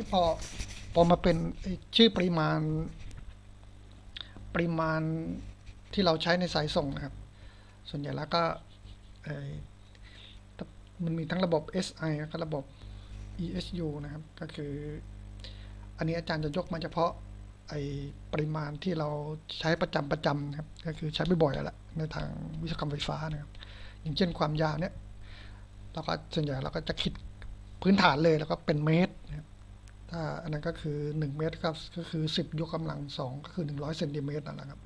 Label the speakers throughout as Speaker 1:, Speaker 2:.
Speaker 1: ที่พอพอมาเป็นชื่อปริมาณ ปริมาณที่เราใช้ในสายส่งนะครับ ส่วนใหญ่แล้วก็มันมีทั้งระบบ SI แล้วก็ระบบ ESU นะครับ ก็คือ อันนี้อาจารย์จะยกมาเฉพาะไอปริมาณที่เราใช้ประจำประจำนะครับ ก็คือใช้บ่อยๆแล้วในทางวิศวกรรมไฟฟ้านะครับ อย่างเช่นความยาวเนี่ยเราก็ส่วนใหญ่เราก็จะคิดพื้นฐานเลยแล้วก็เป็นเมตรนะครับ ถ้าอันนั้นก็คือ 1 เมตรครับก็คือ 10 ยกกำลัง 2 ก็คือ 100เซนติเมตรนั่นแหละครับ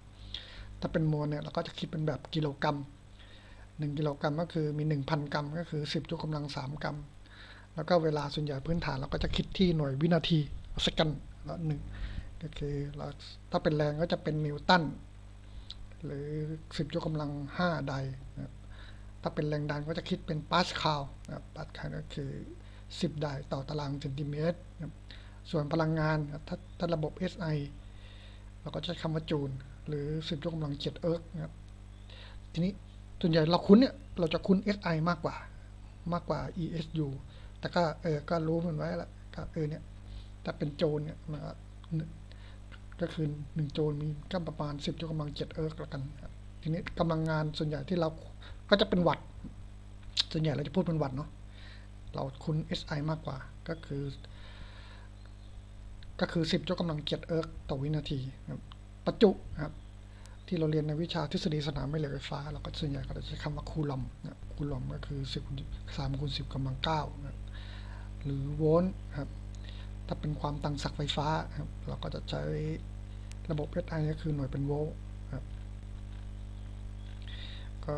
Speaker 1: ถ้าเป็นมวลเนี่ยเราก็จะคิดเป็นแบบกิโลกรัม 1 กิโลกรัมก็คือมี 1,000 กรัม ก็คือ 10 ยกกำลัง 3 กรัม แล้วก็เวลาส่วนใหญ่พื้นฐานเราก็จะคิดที่หน่วยวินาทีสกันละหนึ่งก็คือเราถ้าเป็นแรงก็จะเป็นนิวตันหรือ 10 ยกกำลัง5ไดนะครับถ้าเป็นแรงดันก็จะคิดเป็นปาสคาลนะครับปาสคาลก็คือ 10ไดต่อตารางเซนติเมตรนะครับ ส่วนพลังงานถ้าถ้าระบบ SI เราก็ใช้คำว่าจูลหรือ10ยกกำลัง7เอิร์กนะครับทีนี้ส่วนใหญ่เราคุ้นเนี่ยเราจะคุ้น SI มากกว่ามากกว่า ESU แต่ก็เออก็รู้มันไว้ละก็เออเนี่ยถ้าเป็นโจลเนี่ยมันก็ก็คือหนึ่งโจลมีก็ประมาณ10ยกกำลัง7เอิร์กแล้วกันทีนี้กำลังงานส่วนใหญ่ที่เราก็จะเป็นวัตส่วนใหญ่เราจะพูดเป็นวัตเนาะเราคุ้น SI มากกว่าก็คือ ก็คือ 10ยกกำลัง7เอิร์กต่อวินาทีครับประจุครับที่เราเรียนในวิชาทฤษฎีสนามแม่เหล็กไฟฟ้า เราก็ส่วนใหญ่ก็จะใช้คำว่าคูลอมนะคูลอมก็คือ 10คูณ3คูณ10กำลัง9นะหรือโวลต์ครับถ้าเป็นความตังศักไฟฟ้าครับเราก็จะใช้ระบบ SI ก็คือหน่วยเป็นโวลต์ครับก็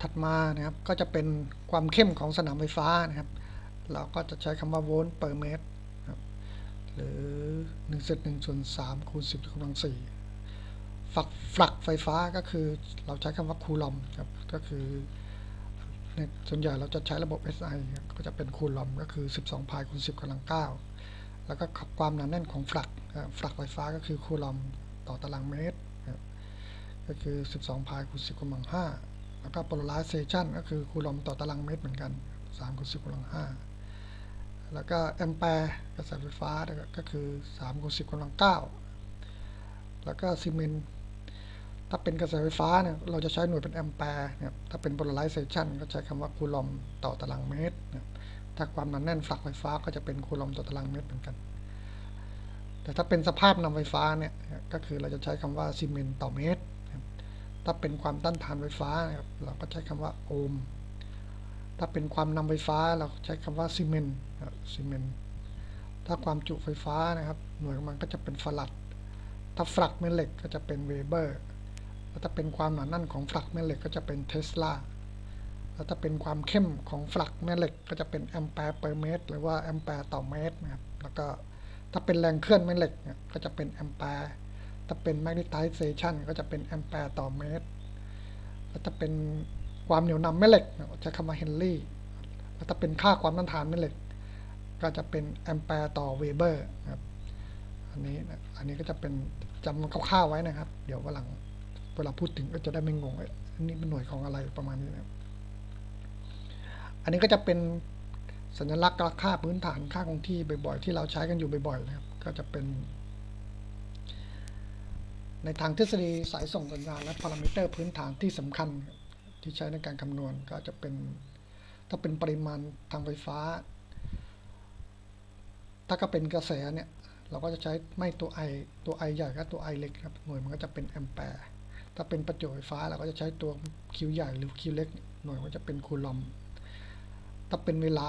Speaker 1: ถัดมานะครับก็จะเป็นความเข้มของสนามไฟฟ้านะครับ เราก็จะใช้คำว่าโวลต์เปอร์เมตรครับหรือ1เซต1ส่วน3คูณ10กำลัง4ฝักฟลักไฟฟ้าก็คือเราใช้คำว่าคูลอมครับก็คือเนี่ยส่วนใหญ่เราจะใช้ระบบ SI ก็จะเป็นคูลอมก็คือ 12 พายคูณ 10กำลัง 9 แล้วก็ความหนาแน่นของฟลักครับฟลักไฟฟ้าก็คือคูลอมต่อตารางเมตร ก็คือ 12 พายคูณ 10กำลัง 5 แล้วก็ polarization ก็คือคูลอมต่อตารางเมตรเหมือนกัน3คูณ10กำลัง 5 แล้วก็แอมแปร์กระแสไฟฟ้าก็คือ3คูณ10กำลัง 9 แล้วก็ซีเมนต์ถ้าเป็นกระแสไฟฟ้าเนี่ยเราจะใช้หน่วยเป็นแอมแปร์เนี่ยถ้าเป็น polarization ก็ใช้คำว่าคูลอมต่อตารางเมตรนะถ้าความหนาแน่นฟลักไฟฟ้าก็จะเป็นคูลอมต่อตารางเมตรเหมือนกัน แต่ถ้าเป็นสภาพนำไฟฟ้าเนี่ยก็คือเราจะใช้คำว่าซีเมนต์ต่อเมตร ถ้าเป็นความต้านทานไฟฟ้านะครับเราก็ใช้คำว่าโอห์ม ถ้าเป็นความนำไฟฟ้าเราใช้คำว่าซีเมนต์ซีเมนต์ถ้าความจุไฟฟ้านะครับ หน่วยของมันก็จะเป็นฟลัด ถ้าฟลักแม่เหล็กก็จะเป็นเวเบอร์ แล้วถ้าเป็นความหนาแน่นของฟลักแม่เหล็กก็จะเป็นเทสลา แล้วถ้าเป็นความเข้มของฟลักแม่เหล็กก็จะเป็นแอมแปร์เปอร์เมตรหรือว่าแอมแปร์ต่อเมตรนะครับ แล้วก็ถ้าเป็นแรงเคลื่อนแม่เหล็กเนี่ยก็จะเป็นแอมแปร์ถ้าเป็น magnetization ก็จะเป็นแอมแปร์ต่อเมตร แล้วถ้าเป็น ความเหนียวนำแม่เหล็กใช้คำว่าเฮนรี่แล้วถ้าเป็นค่าความต้านทานแม่เหล็ก ก็จะเป็นแอมแปร์ต่อเวเบอร์ครับอันนี้อันนี้ก็จะเป็นจำคร่าวๆไว้นะครับ เดี๋ยววันหลังเวลาพูดถึงก็จะได้ไม่งงอันนี้เป็นหน่วยของอะไรประมาณนี้นะครับอันนี้ก็จะเป็นสัญลักษณ์ค่าพื้นฐานค่าคงที่บ่อยๆ ที่เราใช้กันอยู่บ่อยๆนะครับ ก็จะเป็น ในทางทฤษฎีสายส่งสัญญาณและพารามิเตอร์พื้นฐานที่สำคัญ ที่ใช้ในการคำนวณก็จะเป็น ถ้าเป็นปริมาณทางไฟฟ้า ถ้าก็เป็นกระแสเนี่ย เราก็จะใช้ไม่ตัว I ตัว I ใหญ่ก็ตัว I เล็กครับหน่วยมันก็จะเป็นแอมแปร์ถ้าเป็นประจุไฟฟ้าเราก็จะใช้ตัว Q ใหญ่หรือ Q เล็ก หน่วยมันจะเป็นคูลอมถ้าเป็นเวลา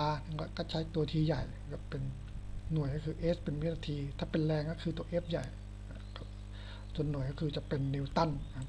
Speaker 1: ก็ใช้ตัว T ใหญ่ก็เป็นหน่วยก็คือ S เป็นวินาที ถ้าเป็นแรงก็คือตัว F ใหญ่ส่วนหน่วยก็คือจะเป็นนิวตันครับ